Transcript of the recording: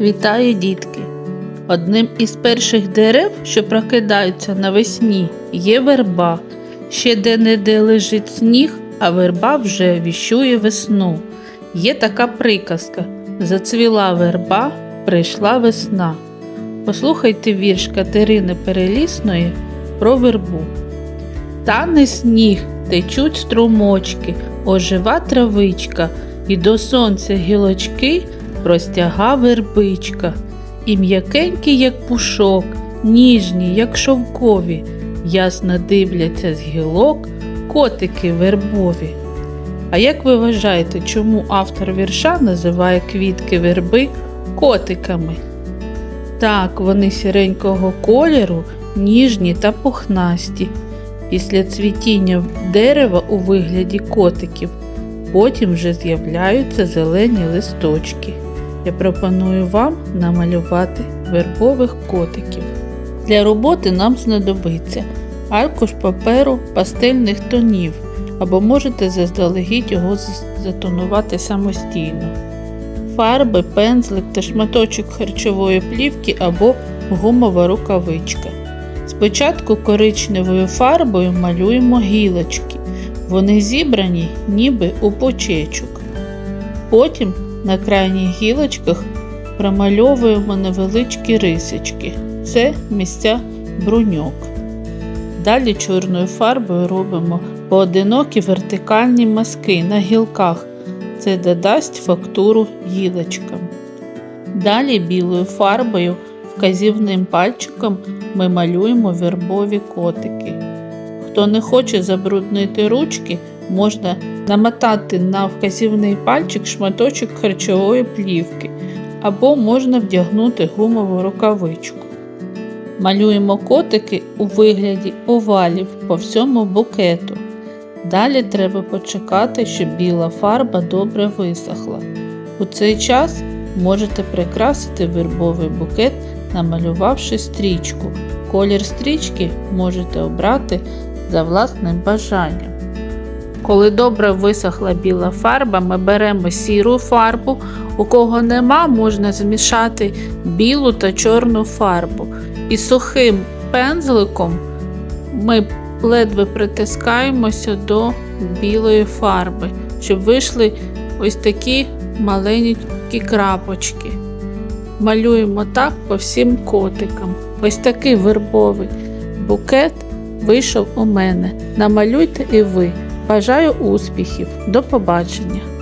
Вітаю, дітки! Одним із перших дерев, що прокидаються навесні, є верба. Ще де-не-де лежить сніг, а верба вже віщує весну. Є така приказка: зацвіла верба, прийшла весна. Послухайте вірш Катерини Перелісної про вербу. Тане сніг, течуть струмочки, ожива травичка, і до сонця гілочки простяга вербичка, і м'якенькі, як пушок, ніжні, як шовкові, ясно дивляться з гілок котики вербові. А як ви вважаєте, чому автор вірша називає квітки верби котиками? Так, вони сіренького кольору, ніжні та пухнасті. Після цвітіння дерева у вигляді котиків потім вже з'являються зелені листочки. Я пропоную вам намалювати вербових котиків. Для роботи нам знадобиться аркуш паперу пастельних тонів, або можете заздалегідь його затонувати самостійно. Фарби, пензлик та шматочок харчової плівки або гумова рукавичка. Спочатку коричневою фарбою малюємо гілочки. Вони зібрані ніби у почечок. Потім на крайніх гілочках промальовуємо невеличкі рисочки. Це місця бруньок. Далі чорною фарбою робимо поодинокі вертикальні мазки на гілках. Це додасть фактуру гілочкам. Далі білою фарбою вказівним пальчиком ми малюємо вербові котики. Хто не хоче забруднити ручки, можна намотати на вказівний пальчик шматочок харчової плівки або можна вдягнути гумову рукавичку. Малюємо котики у вигляді овалів по всьому букету. Далі треба почекати, щоб біла фарба добре висохла. У цей час можете прикрасити вербовий букет, намалювавши стрічку. Колір стрічки можете обрати за власним бажанням. Коли добре висохла біла фарба, ми беремо сіру фарбу. У кого нема, можна змішати білу та чорну фарбу. І сухим пензликом ми ледве притискаємося до білої фарби, щоб вийшли ось такі маленькі крапочки. Малюємо так по всім котикам. Ось такий вербовий букет вийшов у мене. Намалюйте і ви. Бажаю успіхів. До побачення!